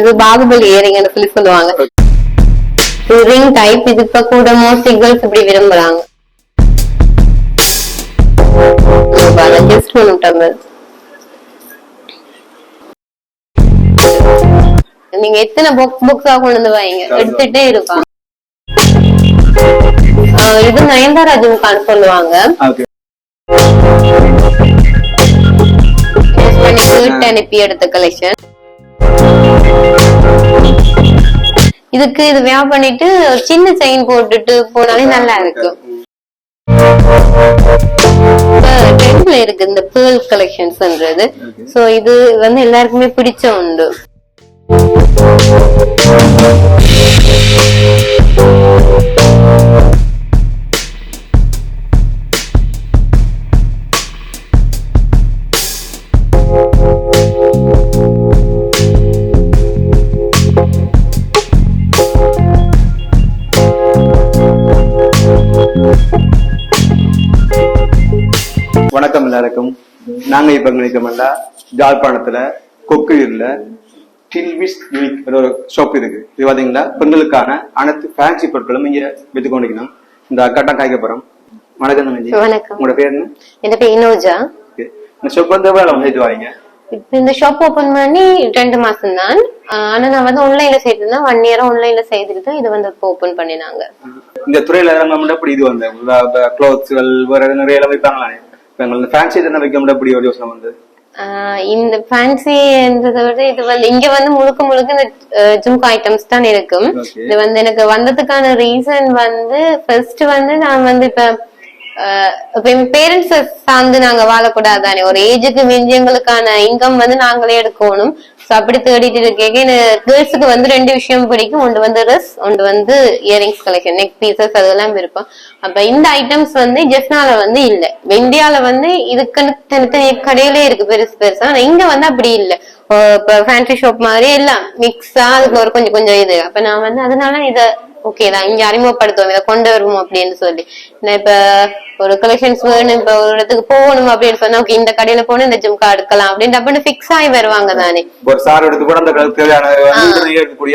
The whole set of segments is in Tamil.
இது பாகுபலி இயரிங்னு சொல்லி சொல்லுவாங்க. இது ரிங் டைப் இது இப்ப கூட மோஸ்ட்லி கேர்ள்ஸ் இப்படி விரும்புறாங்க. ஜஸ்ட் நீங்க எத்தனை புக் புக்ஸா கொண்டு வந்து வைங்க? எடுத்துட்டே இருப்பாங்க இது நயன்தாரா ஜிம்கான் சொல்லுவாங்க. அனுப்பி எடுத்த கலெக்ஷன் இதுக்கு இது வேவ் பண்ணிட்டு ஒரு சின்ன செயின் போட்டுட்டு போனாலே நல்லா இருக்கும். ட்ரெண்ட்ல இருக்கு இந்த பேர்ல் கலெக்ஷன்ஸ்ன்றது சோ இது வந்து எல்லாருக்குமே பிடிச்ச உண்டு. வணக்கம் நாங்க இப்ப நிற்கோம்ல ஜாழ்ப்பாணத்துல கொக்குயூர்ல டில்விஸ் யூனிக் ஒரு ஷாப் இருக்கு. இது பாத்தீங்கன்னா பெண்களுக்கான அனைத்து ஃபேன்சி பொருட்களும் இங்க வித்து கொண்டிருக்கணும். இந்த அக்காட்டா காய்க்க போறோம். வணக்கம் வணக்கம். உங்களோட பேர் என்ன? என் பேர் இனோஜா. இந்த ஷாப் வந்து எவ்வளவு வந்துட்டு வரீங்க இப்ப இந்த ஷாப் ஓபன் பண்ணி ரெண்டு மாசம் தான் ஆனா நான் வந்து ஆன்லைன்ல செய்திருந்தேன் ஒன் இயரா ஆன்லைன்ல செய்திருக்கேன் இது வந்து இப்போ ஓபன் பண்ணினாங்க. இந்த துறையில இறங்க அப்படி இது வந்து க்ளோத்ஸ்கள் வேற நிறைய எல்லாம் வைப்பாங்களே இப்ப எங்களுக்கு ஃபேன்சி தானே வைக்க முடியாது அப்படி ஒரு யோசனை வந்து இந்த ஃபேன்சின்றதை விட இது வந்து இங்க வந்து முழுக்க முழுக்க இந்த ஜும்கா ஐட்டம்ஸ் தான் இருக்கும். இது வந்து எனக்கு வந்ததுக்கான ரீசன் வந்து ஃபர்ஸ்ட் வந்து நான் வந்து இப்ப பேரண்ட்ஸ் சார்ந்து நாங்க வாழக்கூடாது தானே ஒரு ஏஜுக்கு மிஞ்சியங்களுக்கான இன்கம் வந்து நாங்களே எடுக்கணும். ஸோ அப்படி தேடிட்டு இருக்கேன் கேர்ள்ஸுக்கு வந்து ரெண்டு விஷயம் பிடிக்கும். ஒன்று வந்து ட்ரெஸ் ஒன்று வந்து இயரிங்ஸ் கலெக்ஷன் நெக் பீசஸ் அதெல்லாம் இருக்கும் அப்ப இந்த ஐட்டம்ஸ் வந்து ஜெஃப்னால வந்து இல்ல. இந்தியால வந்து இதுக்குன்னு தனித்தனி கடையிலே இருக்கு பெருசு பெருசா. ஆனால் இங்க வந்து அப்படி இல்லை. இப்போ ஃபேன்சி ஷாப் மாதிரி எல்லாம் மிக்ஸா அதுக்கு ஒரு கொஞ்சம் கொஞ்சம் இது. அப்போ நான் வந்து அதனால இத ஓகே தான் இங்க அறிமுகப்படுத்துவோம். இதை கொண்டு வருவோம் அப்படின்னு சொல்லி. நான் இப்ப ஒரு கலெக்ஷன்ஸ் வேணும் இப்ப ஒரு இடத்துக்கு போகணும் அப்படின்னு சொன்னா ஓகே இந்த கடையில போனா இந்த ஜிம்கா எடுக்கலாம் அப்படின்னு அப்படின்னு ஃபிக்ஸ் ஆகி வருவாங்க தானே. ஒரு சார் எடுத்து கூட அந்த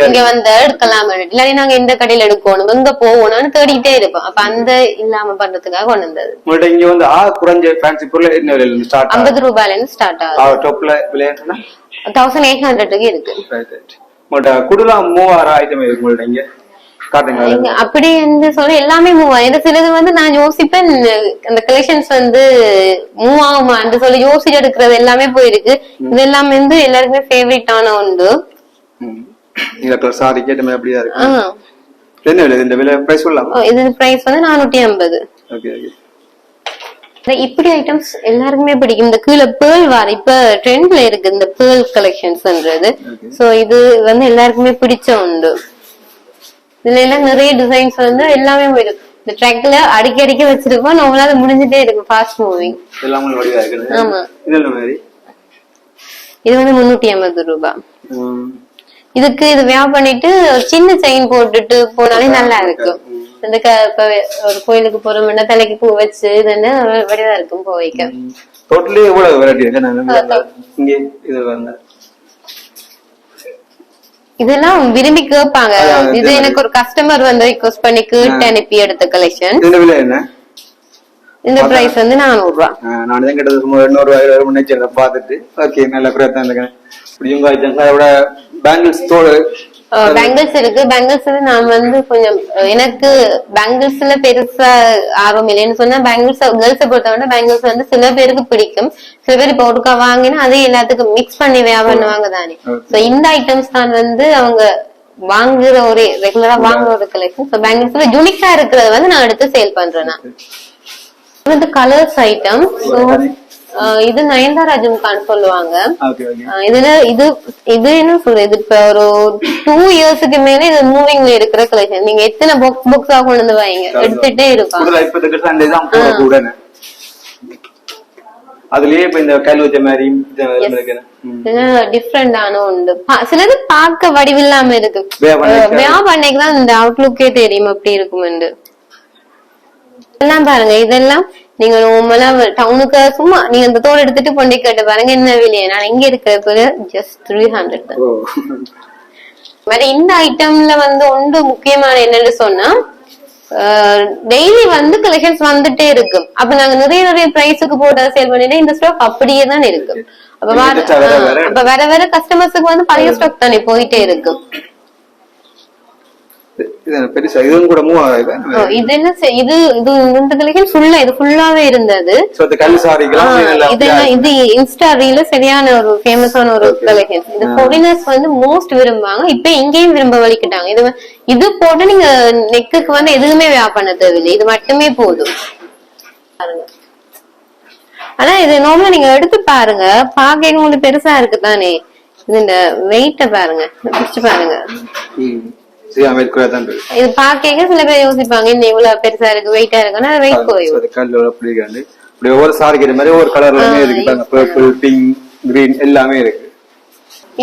இங்க வந்து எடுக்கலாம் இல்லாட்டி நாங்க இந்த கடையில எடுக்கணும் எங்க போகணும்னு தேடிட்டே இருப்போம் அப்ப அந்த இல்லாம பண்றதுக்காக கொண்டு வந்தது. உங்கள்ட்ட இங்க வந்து ஆ குறைஞ்ச ஃபேன்சி பொருள் என்ன விலையில ஸ்டார்ட் ரூபாயில இருந்து ஸ்டார்ட் ஆகுது. டாப்ல விலை என்ன தௌசண்ட் எயிட் ஹண்ட்ரடுக்கு இருக்கு. உங்கள்ட்ட குடுலாம் மூவாயிரம் ஐட்டம் இருக்கு உங்கள்ட்ட இங்க? அப்படி என்று சொல்ல எல்லாமே மூவ் ஆகும். சிலது வந்து நான் யோசிப்பேன் அந்த கலெக்ஷன்ஸ் வந்து மூவ் ஆகுமான்னு சொல்லி யோசிச்சு எடுக்கிறது எல்லாமே போயிருக்கு. இது எல்லாமே வந்து எல்லாருக்குமே ஃபேவரட்டான உண்டு இதுல சாரி கேட்ட மாதிரி அப்படியா இருக்கு? என்ன விலை? இந்த விலை பிரைஸ் சொல்லலாமா? இது பிரைஸ் வந்து நானூத்தி ஐம்பது. Okay okay. இப்படி ஐட்டம்ஸ் எல்லாருக்குமே பிடிக்கும். இந்த கீழே பேர்ல் வார இப்ப ட்ரெண்ட்ல இருக்கு இந்த பேர்ல் கலெக்ஷன்ஸ்ன்றது சோ இது வந்து எல்லாருக்குமே பிடிச்ச உண்டு இதுல எல்லாம் நிறைய டிசைன்ஸ் வந்து எல்லாமே இருக்கு இந்த ட்ராக்ல அடிக்கி அடிக்கி வச்சிருப்போம் நம்மளால முடிஞ்சிட்டே இருக்கு ஃபாஸ்ட் மூவிங் ஆமா. இது வந்து முன்னூத்தி ஐம்பது ரூபாய். இதுக்கு இது வியா பண்ணிட்டு சின்ன செயின் போட்டுட்டு போனாலே நல்லா இருக்கும். இந்த ஒரு கோயிலுக்கு போறோம்னா தலைக்கு பூ வச்சு இதுன்னு வடிவா இருக்கும் போவைக்க டோட்டலி எவ்வளவு வெரைட்டி இருக்கு நான் இங்க இது வந்து இதெல்லாம் விரும்பி கேட்பாங்க. இது எனக்கு ஒரு கஸ்டமர் வந்து ரிக்வஸ்ட் பண்ணி கேட்டு அனுப்பி எடுத்த கலெக்ஷன் இந்த பிரைஸ் வந்து நானூறு ரூபாய் ஆ, நான் தான் கிட்டத்தட்ட சும்மா எண்ணூறு ரூபாய் முன்னேச்சரிக்கை பார்த்துட்டு ஓகே நல்ல பிரயத்னம் இருக்கேன் இப்படி உங்க ஐட்டம்ஸ் அதோட பேங்கிள்ஸ் தோடு பேங்கிள்ஸ் இருக்கு. பேங்கிள்ஸ் நான் வந்து கொஞ்சம் எனக்கு பேங்கிள்ஸ்ல பெருசா ஆர்வம் இல்லைன்னு சொன்னா பேங்கிள்ஸ் கேர்ள்ஸை பொறுத்தவரை பேங்கிள்ஸ் வந்து சில பேருக்கு பிடிக்கும். சில பேர் இப்போ ஒருக்கா வாங்கினா அதே எல்லாத்துக்கும் மிக்ஸ் பண்ணி வியாபாரம் பண்ணுவாங்க தானே. சோ இந்த ஐட்டம்ஸ் தான் வந்து அவங்க வாங்குற ஒரு ரெகுலரா வாங்குற ஒரு கலெக்ஷன் ஸோ பேங்கிள்ஸ்ல யூனிக்கா இருக்கிறத வந்து நான் எடுத்து சேல் பண்றேன் நான். வந்து கலர்ஸ் ஐட்டம் ஸோ இது நயன்தாரா ஜும்கான் சொல்லுவாங்க. இதுல இது இது என்ன சொல்றது? இப்ப ஒரு டூ இயர்ஸ்க்கு மேல இது மூவிங்ல இருக்கிற கலெக்ஷன் நீங்க எத்தனை புக் புக்ஸா கொண்டு வந்து வைங்க? எடுத்துட்டே இருப்பாங்க அதுலயே இப்ப இந்த கல் வச்ச மாதிரி. டிஃப்ரெண்டான உண்டு. சிலது பார்க்க வடிவில்லாம இருக்கு. வியா பண்ணைக்கு தான் இந்த அவுட்லுக்கே தெரியும் அப்படி இருக்குமெண்டு எல்லாம் பாருங்க இதெல்லாம் நீங்க நார்மலா டவுனுக்கு சும்மா நீங்க இந்த தோல் எடுத்துட்டு கொண்டே கேட்டு பாருங்க என்ன விலையை நான் இங்க இருக்கிற ஜஸ்ட் த்ரீ ஹண்ட்ரட் தான். மாதிரி இந்த ஐட்டம்ல வந்து ஒன்று முக்கியமான என்னன்னு சொன்னா டெய்லி வந்து கலெக்ஷன்ஸ் வந்துட்டே இருக்கும் அப்ப நாங்க நிறைய நிறைய பிரைஸுக்கு போட்டு சேல் பண்ணிட்டு இந்த ஸ்டாக் அப்படியே தான் இருக்கும் அப்ப வர- அப்ப வர வர கஸ்டமர்ஸுக்கு வந்து பழைய ஸ்டாக் தானே போயிட்டே இருக்கும் இது இந்த ஃபுல்லா ஃபுல்லாவே இருந்தது இது இன்ஸ்டா ரீல சரியான ஒரு ஃபேமஸான ஒரு கலெக்ஷன் இது ஃபாரினர்ஸ் வந்து மோஸ்ட் விரும்புவாங்க. இப்ப இங்கேயும் விரும்ப வலிக்கிட்டாங்க. இது இது போட்டு நீங்க நெக்குக்கு வந்து எதுவுமே வியா பண்ண தேவையில்லை. இது மட்டுமே போதும். ஆனா இது நார்மலா நீங்க எடுத்து பாருங்க. பாக்க உங்களுக்கு பெருசா இருக்கு தானே இது இந்த வெயிட்ட பாருங்க. பிடிச்சு பாருங்க. இது பாக்க சில பேர் யோசிப்பாங்க என்ன இவ்வளவு பெருசா இருக்கு வெயிட்டா இருக்குன்னா வெயிட் So, போயும் அது கல் அப்படி இருக்காது இப்படி ஒவ்வொரு சாரிக்கிற மாதிரி ஒவ்வொரு கலர்லயுமே இருக்கு பர்பிள் பிங்க் கிரீன் எல்லாமே இருக்கு.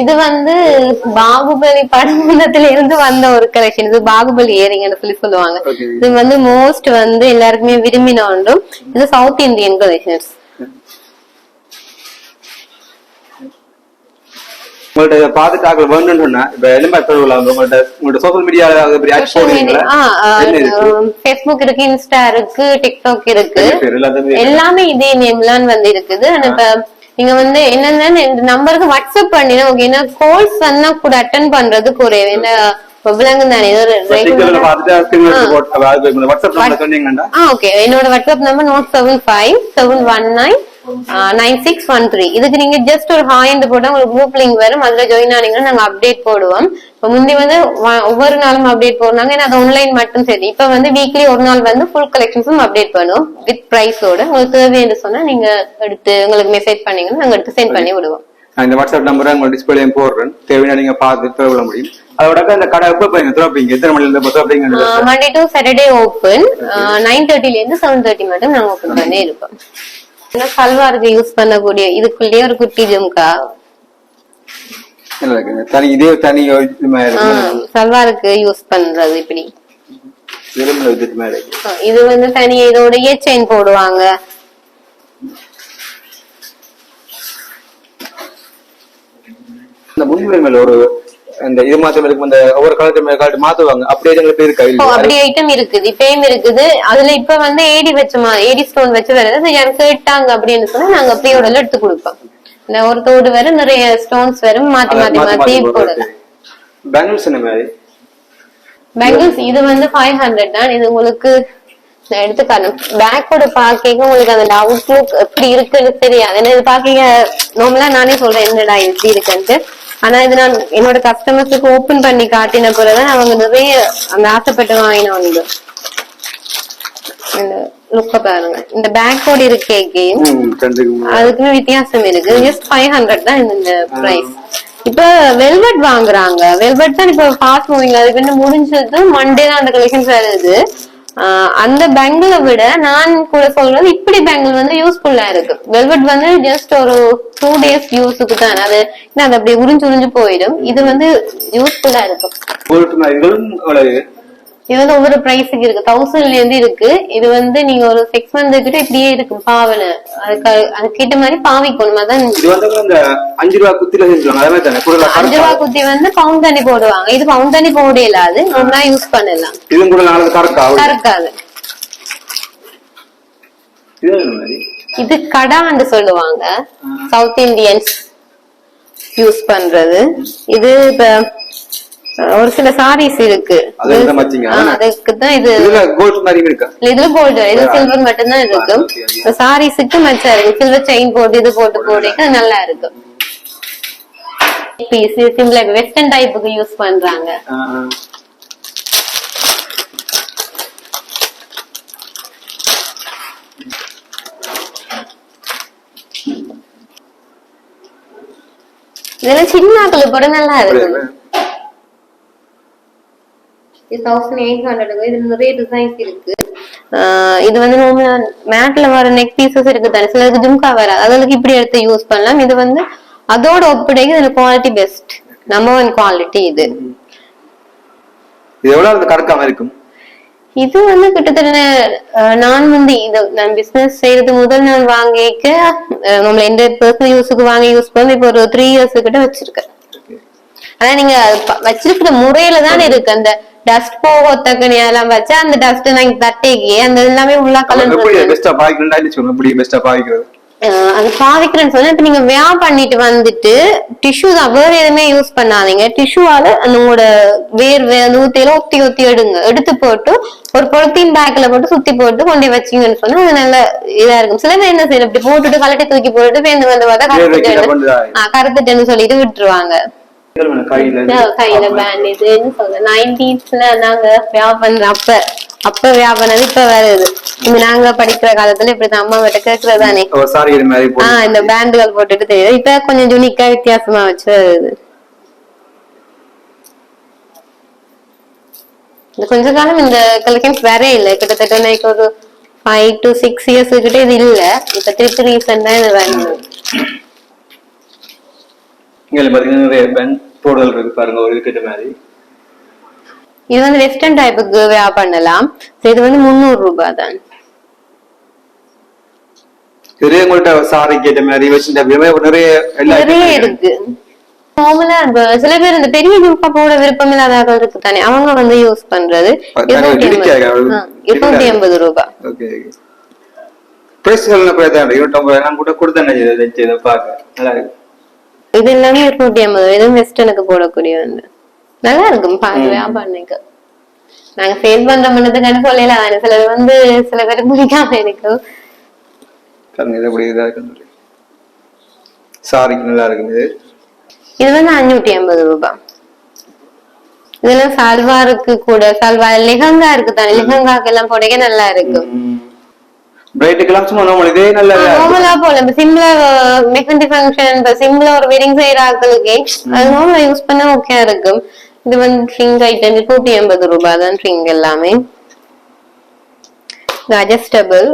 இது வந்து பாகுபலி படத்துல இருந்து வந்த ஒரு கலெக்ஷன் இது பாகுபலி ஏரிங்கன்னு சொல்லி சொல்லுவாங்க. இது வந்து மோஸ்ட் வந்து எல்லாருக்குமே விரும்பின ஒன்றும். இது சவுத் இந்தியன் கலெக்ஷன்ஸ் உங்கள்ட்ட ஆக்கள் வேணும்னு சொன்னா இப்ப எலும்பா சொல்லுவல உங்கள்ட்ட உங்கள்ட்ட சோசியல் ஆக்ட் போடுவீங்களா? என்ன இருக்கு? ஃபேஸ்புக் இருக்கு இன்ஸ்டா இருக்கு டிக்டாக் இருக்கு. எல்லாமே இதே நேம்லாம் வந்து இருக்குது. இப்ப நீங்க வந்து என்னன்னா இந்த நம்பருக்கு வாட்ஸ்அப் பண்ணினா ஓகே ஏன்னா கால்ஸ் வந்தா கூட அட்டன் பண்றது குறைவு தானே ஓகே என்னோட WhatsApp number note seven five seven one nine nine six one three இதுக்கு நீங்க ஜஸ்ட் ஒரு ஹாய் போட்டா உங்களுக்கு குரூப் லிங்க் வரும். அதுல ஜாயின் ஆனீங்கன்னா நாங்க அப்டேட் போடுவோம். இப்ப முந்தி வந்து ஒவ்வொரு நாளும் அப்டேட் போடுறாங்க ஏன்னா அது ஆன்லைன் மட்டும் சரி. இப்ப வந்து வீக்லி ஒரு நாள் வந்து ஃபுல் கலெக்ஷன்ஸும் அப்டேட் பண்ணுவோம். வித் பிரைஸோட உங்களுக்கு தேவைன்னு சொன்னா நீங்க எடுத்து உங்களுக்கு மெசேஜ் பண்ணீங்கன்னா நாங்க எடுத்து சென்ட் பண்ணி விடுவோம். இந்த வாட்ஸ்அப் நம்பரை உங்க டிஸ்பிளேயும் போடுறேன். தேவையான நீங்க பார்த்து தேவைப்பட முடியும். அதோட அந்த கடை எப்போ போய் திறப்பீங்க எத்தனை மணில இருந்து திறப்பீங்க Monday to Saturday open nine தேர்ட்டில இருந்து செவன் தேர்ட்டி மட்டும் நாங்க ஓப்பன் பண்ணி இருப்போம் சல்வாருக்கு யூஸ் பண்ணக்கூடிய இதுக்குள்ளேயே ஒரு குட்டி ஜும்கா. தனி இதே தனி சல்வாருக்கு யூஸ் பண்றது இப்படி. இது வந்து தனி இதோட செயின் போடுவாங்க. இந்த முன்னிலை மேல ஒரு அந்த இது மாத்த இருக்கும் அந்த ஒவ்வொரு காலத்து மேல காட்டு மாத்துவாங்க. அப்படியே எங்களுக்கு இருக்கா அப்படி ஐட்டம் இருக்குது. இப்பயும் இருக்குது. அதுல இப்ப வந்து ஏடி வச்சமா ஏடி ஸ்டோன் வச்சு வருது எனக்கு கேட்டாங்க அப்படின்னு சொன்னா நாங்க அப்படியோட எடுத்து கொடுப்போம். இந்த ஒரு தோடு வரும் நிறைய ஸ்டோன்ஸ் வரும் மாத்தி மாத்தி மாத்தி போடலாம். பேங்கிள்ஸ் என்ன மாதிரி? பேங்கிள்ஸ் இது வந்து ஃபைவ் ஹண்ட்ரட் தான். இது உங்களுக்கு நான் எடுத்து காரணம் பேக்கோட பாக்கிங்க உங்களுக்கு அந்த அவுட்லுக் எப்படி இருக்குன்னு தெரியாது. ஏன்னா இது பாக்கிங்க நார்மலா நானே சொல்றேன் என்னடா இது இப்படி இருக்குன்ட்டு. ஆனா இது நான் என்னோட கஸ்டமர்ஸுக்கு ஓபன் பண்ணி காட்டின பிறகுதான் அவங்க நிறைய அந்த ஆசைப்பட்டு வாங்கின இந்த லுக்க பாருங்க. இந்த பேக்கோட இருக்கேக்கையும் ம், ரெண்டுக்கு மூணு. அதுக்குமே வித்தியாசம் இருக்கு. ஜஸ்ட் ஃபைவ் ஹண்ட்ரட் தான் இந்த பிரைஸ் இப்ப வெல்வெட் வாங்குறாங்க. வெல்வெட் தான் இப்ப ஃபாஸ்ட் மூவிங் அதுக்கு முடிஞ்சது. மண்டே தான் அந்த கலெக்ஷன்ஸ் வருது அந்த பேங்கிளை விட நான் கூட சொல்றது இப்படி பேங்கிள் வந்து யூஸ்ஃபுல்லா இருக்கு. வெல்வெட் வந்து ஜஸ்ட் ஒரு டூ டேஸ் யூஸுக்கு தான். அது அது அப்படியே உறிஞ்சு உறிஞ்சு போயிடும். இது வந்து யூஸ்ஃபுல்லா இருக்கும். இது வந்து ஒவ்வொரு பிரைஸுக்கு இருக்கு. தௌசண்ட்ல இருந்து இருக்கு. இது வந்து நீங்க ஒரு சிக்ஸ் மந்த் கிட்ட இப்படியே இருக்கும் பாவனை. அதுக்கு அதுக்கேற்ற மாதிரி பாவிக்கணும் அதான் இது அஞ்சு ரூபா குத்தில அஞ்சு ரூபா குத்தி வந்து பவுன் தண்ணி போடுவாங்க. இது பவுன் தண்ணி போட இல்லாது நல்லா யூஸ் பண்ணலாம். இதுவும் கூட நாளைக்கு கறக்கா இருக்காது இது இது கடான்னு சொல்லுவாங்க. சவுத் இந்தியன்ஸ் யூஸ் பண்றது. இது இப்ப ஒரு சில சாரீஸ் இருக்கு. அதுக்கு தான் இது இதுல கோல்ட் இருக்கா? இது சில்வர் okay, okay. இந்த சாரீஸுக்கு மச்சா இருக்கு. சில்வர் செயின் போட்டு இது போட்டு போடுறதுக்கு நல்லா பீஸ் சிம்பிள் வெஸ்டர்ன் டைப்புக்கு யூஸ் பண்றாங்க. இதெல்லாம் சின்னாக்கள் கூட நல்லா இருக்கும். இது தௌசண்ட் எயிட் ஹண்ட்ரட் இதுல நிறைய டிசைன்ஸ் இருக்கு. இது வந்து நார்மலா மேட்ல வர நெக் பீசஸ் இருக்கு தானே? சிலருக்கு ஜும்கா வராது அதுக்கு இப்படி எடுத்து யூஸ் பண்ணலாம். இது வந்து அதோட ஒப்படைக்கு இதுல quality best number one quality இது. இது எவ்வளவு அது கறக்காம இருக்கும்? இது வந்து கிட்டத்தட்ட நான் வந்து இது நான் பிசினஸ் செய்யறது முதல் நாள் வாங்கிக்க நம்மள எந்த பர்சனல் யூஸுக்கு வாங்கி யூஸ் பண்ணி இப்போ ஒரு த்ரீ இயர்ஸ் கிட்ட வச்சிருக்கேன். ஆனா நீங்க வச்சிருக்கிற முறையில தான் இருக்கு. அந்த டஸ்ட் போகத்தக்கனி எல்லாம் வச்சா அந்த டஸ்ட் நாங்க தட்டைக்கு அந்த எல்லாமே உள்ள கலந்து பெஸ்டா பாவிக்கிறேன் எப்படி பெஸ்டா பாவிக்கிறது அஹ் அது பாவிக்கிறேன்னு சொன்னா இப்ப நீங்க வியா பண்ணிட்டு வந்துட்டு டிஷ்யூ தான் வேற எதுவுமே யூஸ் பண்ணாதீங்க. டிஷ்யூவால உங்களோட வேர் ஊத்தியில ஒத்தி ஒத்தி எடுங்க. எடுத்து போட்டு ஒரு பொலித்தீன் பேக்ல போட்டு சுத்தி போட்டு கொண்டு வச்சீங்கன்னு சொன்னா அது நல்ல இதா இருக்கும். சில பேர் என்ன செய்யணும் இப்படி போட்டுட்டு கலட்டி தூக்கி போட்டுட்டு பேருந்து வந்து பார்த்தா கருத்துட்டேன்னு கருத்துட்டேன்னு சொல்லிட்டு விட்டுருவாங்க. கையில கையில பேண்ட் இது என்ன சொல்ற நைன்டீஸ்ல நாங்க வியா பண்ற அப்ப அப்ப வியா பண்ணது இப்ப வருது இந்த நாங்க படிக்கிற காலத்துல இப்படி அம்மா கிட்ட போட்டு ஆஹ் இந்த பேண்டுகள் போட்டுட்டு தெரியுது. இப்ப கொஞ்சம் யூனிக்கா வித்தியாசமா வச்சு வருது கொஞ்ச காலம் இந்த கலெக்ஷன்ஸ் வேற இல்ல. கிட்டத்தட்ட எனக்கு ஒரு ஃபைவ் டு சிக்ஸ் இயர்ஸ் கிட்ட இது இல்ல. இப்ப திருப்பி ரீசெண்டா இது வருது இங்க பாத்தீங்கன்னா நிறைய பென் போடல் இருக்கு பாருங்க ஒரு விக்கெட் மாதிரி. இது வந்து வெஸ்டர்ன் டைப்புக்கு வியா பண்ணலாம். இது வந்து முந்நூறு ரூபாய் தான் நிறைய உங்கள்ட்ட சாரி கேட்ட மாதிரி வச்சுட்ட நிறைய எல்லா நிறைய இருக்கு. நார்மலா இப்ப சில பேர் இந்த பெரிய ஜும்கா போட விருப்பம் இல்லாதவர்கள் இருக்கு தானே அவங்க வந்து யூஸ் பண்றது. இருநூத்தி ஐம்பது. இருநூத்தி ரூபாய் ஓகே பிரைஸ் சொல்லுங்க போய் தான் நான் கூட கொடுத்தேன் நல்லா இருக்கு. இது எல்லாமே இருநூத்தி ஐம்பது இதுவும் வெஸ்டர்னுக்கு போடக்கூடிய வந்து நல்லா இருக்கும் பாரு வியாபாரனுக்கு நாங்க சேல் பண்ற பண்ணதுக்கான சொல்லல தானே சிலர் வந்து சில பேர் பிடிக்காம இருக்கு பாருங்க இருக்கு சாரிக்கு நல்லா இருக்குது. இது வந்து அஞ்சூத்தி ஐம்பது ரூபாய் இதெல்லாம் சல்வாருக்கு கூட சல்வார் லெஹங்கா இருக்கு தானே லெஹங்காக்கு எல்லாம் போடக்க நல்லா இருக்கு பிரைட்டுக்கெல்லாம் சும்மா நார்மல் இதே நல்ல நார்மலா போல. இப்ப சிம்பிளா மெஹந்தி ஃபங்க்ஷன் இப்ப சிம்பிளா ஒரு வெட்டிங் செய்யற ஆட்களுக்கு அது நார்மலா யூஸ் பண்ண ஓகே இருக்கும். இது வந்து ஐட்டம் நூத்தி எண்பது ரூபாய் தான் ட்ரிங்க் எல்லாமே. அட்ஜஸ்டபிள்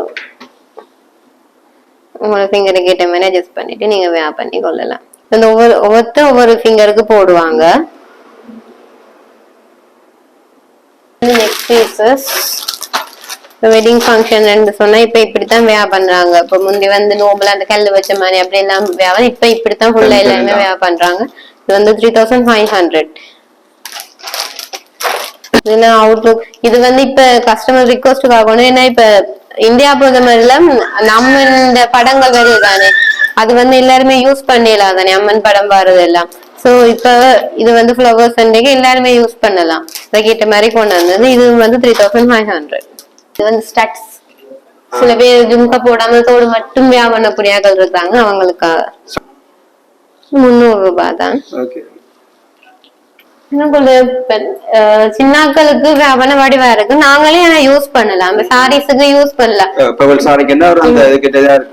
உங்களோட ஃபிங்கருக்கு ஏற்ற மாதிரி அட்ஜஸ்ட் பண்ணிட்டு நீங்க வே பண்ணி கொள்ளலாம். இந்த ஒவ்வொரு ஒவ்வொருத்தர் ஒவ்வொரு ஃபிங்கருக்கு போடுவாங்க. நெக்ஸ்ட் பீசஸ் வெட்டிங் ஃபங்க்ஷன் சொன்னா இப்ப இப்படித்தான் வியா பண்றாங்க. இப்ப முந்தி வந்து நோபல் அந்த கல்லு வச்ச மாதிரி அப்படி எல்லாம் வியாபா இப்ப இப்படித்தான் ஃபுல்லா எல்லாருமே வியா பண்றாங்க. இது வந்து த்ரீ தௌசண்ட் ஃபைவ் ஹண்ட்ரட் இதுல அவுட்லுக் இது வந்து இப்ப கஸ்டமர் ரிக்வஸ்டுக்காக ஒண்ணு ஏன்னா இப்ப இந்தியா பிரதமர்ல நம்ம இந்த படங்கள் வருது தானே அது வந்து எல்லாருமே யூஸ் பண்ணிடலாம் தானே. அம்மன் படம் வர்றது எல்லாம் சோ இப்ப இது வந்து ஃபிளவர்ஸ் அன்றைக்கு எல்லாருமே யூஸ் பண்ணலாம். அதுக்கேற்ற மாதிரி கொண்டு வந்தது. இது வந்து த்ரீ தௌசண்ட் ஃபைவ் ஹண்ட்ரட் இது வந்து ஸ்டட்ஸ் சில பேர் ஜும்கா போடாம தோடு மட்டும் வியா பண்ணக்கூடிய ஆட்கள் இருக்காங்க அவங்களுக்காக முந்நூறு ரூபாய் தான் சின்னாக்களுக்கு வியாபாரம் வடிவா இருக்கு நாங்களே ஆனா யூஸ் பண்ணலாம். சாரீஸுக்கு யூஸ் பண்ணலாம்.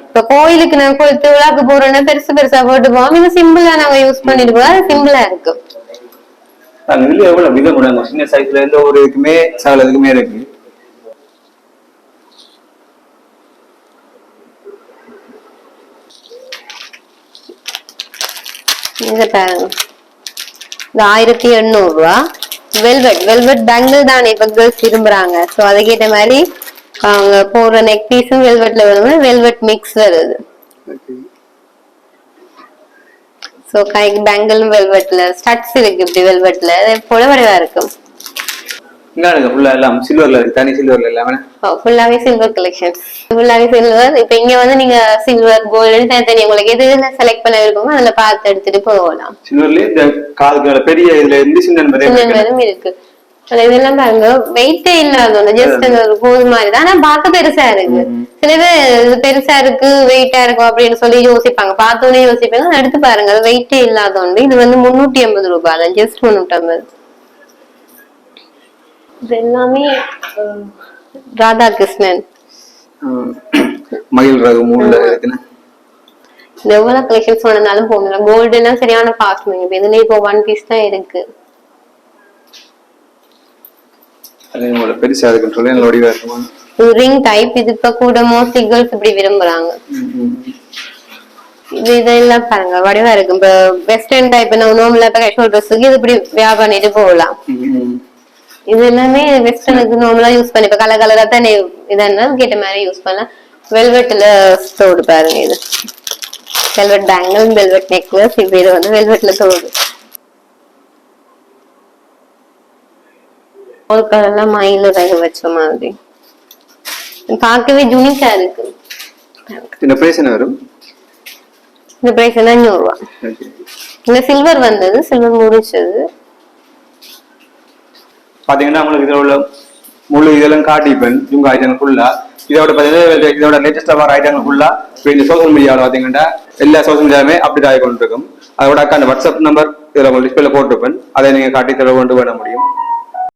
இப்ப கோயிலுக்கு நான் கோயில் திருவிழாக்கு போறோம்னா பெருசு பெருசா போட்டு போவோம். இது சிம்பிளா நாங்க யூஸ் பண்ணிட்டு அது சிம்பிளா இருக்கு. அங்க இதுல எவ்வளவு? விதம் சின்ன சைஸ்ல இருந்து ஒரு இதுக்குமே சகல இதுக்குமே இருக்கு. இங்க பாருங்க இது ஆயிரத்தி எண்ணூறு ரூபா வெல்வெட் வெல்வெட் பேங்கிள் தான் இப்ப கேர்ள்ஸ் விரும்புறாங்க. சோ அதுக்கேற்ற மாதிரி அவங்க போடுற நெக் பீஸும் வெல்வெட்ல வருது வெல்வெட் மிக்ஸ் வருது. சோ கைக்கு பேங்கிளும் வெல்வெட்ல ஸ்டட்ஸ் இருக்கு இப்படி வெல்வெட்ல போல வடிவா இருக்கும். இங்க ஃபுல்லா எல்லாம் சில்வர்ல இருக்கு தனி சில்வர்ல எல்லாமே ஃபுல்லாவே சில்வர் கலெக்ஷன்ஸ் ஃபுல்லாவே சில்வர் இப்ப இங்க வந்து நீங்க சில்வர் கோல்டு தனித்தனி உங்களுக்கு எது செலக்ட் பண்ண விருப்பமோ அதுல பார்த்து எடுத்துட்டு போகலாம். சில்வர்லயே இந்த கால்கள் பெரிய இதுல இருந்து சின்ன வரை சின்ன இருக்கு. இதெல்லாம் பாருங்க வெயிட்டே இல்லாத ஒண்ணு ஜஸ்ட் அந்த ஒரு கோல் மாதிரி. தான் ஆனா பார்க்க பெருசா இருக்கு. சில பேர் பெருசா இருக்கு வெயிட்டா இருக்கும் அப்படின்னு சொல்லி யோசிப்பாங்க. பார்த்தோன்னே யோசிப்பாங்க. எடுத்து பாருங்க அது வெயிட்டே இல்லாத ஒன்று இது வந்து முன்னூத்தி ஐம்பது ரூபாய் தான் ஜஸ்ட் முன்னூத்தி ஐம்பது இது எல்லாமே ராதாகிருஷ்ணன். மயில் ரகு மூணுல இருக்குன்னு. எவ்வளவு கலெக்ஷன்ஸ் வேணும்னாலும் போகணும் கோல்டு எல்லாம் சரியான காஸ்ட்லிங் இப்ப இதுல இப்போ ஒன் பீஸ் தான் இருக்கு. அது பெருசா இருக்குன்னு சொல்லி நல்ல வடிவா இருக்குமா? ரிங் டைப் இது இப்ப கூட மோஸ்ட்லி கேர்ள்ஸ் இப்படி விரும்புறாங்க. இது இதெல்லாம் பாருங்க வடிவா இருக்கு. இப்ப வெஸ்டர்ன் டைப் நோம்புல இப்ப கேஷுவல் ட்ரெஸ்ஸுக்கு இது இப்படி வியா பண்ணிட்டு போகலாம். இது எல்லாமே வெஸ்டர்னுக்கு நார்மலா யூஸ் பண்ணி இப்ப கலர் கலரா தானே இதென்னா கேட்ட மாதிரி யூஸ் பண்ணலாம். வெல்வெட்ல தோடு பாருங்க இது. வெல்வெட் பேங்கிள் வெல்வெட் நெக்லஸ் இப்ப இது வந்து வெல்வெட்ல தோடு. ஒரு கலர்லாம் மயில ரக வச்ச மாதிரி. பார்க்கவே ஜுனிக்கா இருக்கு. இந்த பிரைஸ் என்ன வரும்? இந்த பிரைஸ் எல்லாம் அஞ்சூறு இந்த சில்வர் வந்தது சில்வர் முடிச்சது பார்த்தீங்கன்னா உங்களுக்கு இதில் உள்ள முழு இதெல்லாம் காட்டிப்பேன் இவங்க ஐட்டங்கள் ஃபுல்லா இதோட பார்த்தீங்கன்னா இதோட லேட்டஸ்டாக வர ஐட்டங்கள் ஃபுல்லா இப்போ இந்த சோசியல் மீடியாவில் பார்த்தீங்கன்னா எல்லா சோசியல் மீடியாவுமே அப்டேட் ஆகி கொண்டிருக்கும் அதோட அக்கா அந்த வாட்ஸ்அப் நம்பர் இதில் உங்களுக்கு டிஸ்பிளே போட்டிருப்பேன். அதை நீங்கள் காட்டி செலவு கொண்டு பண்ண முடியும்.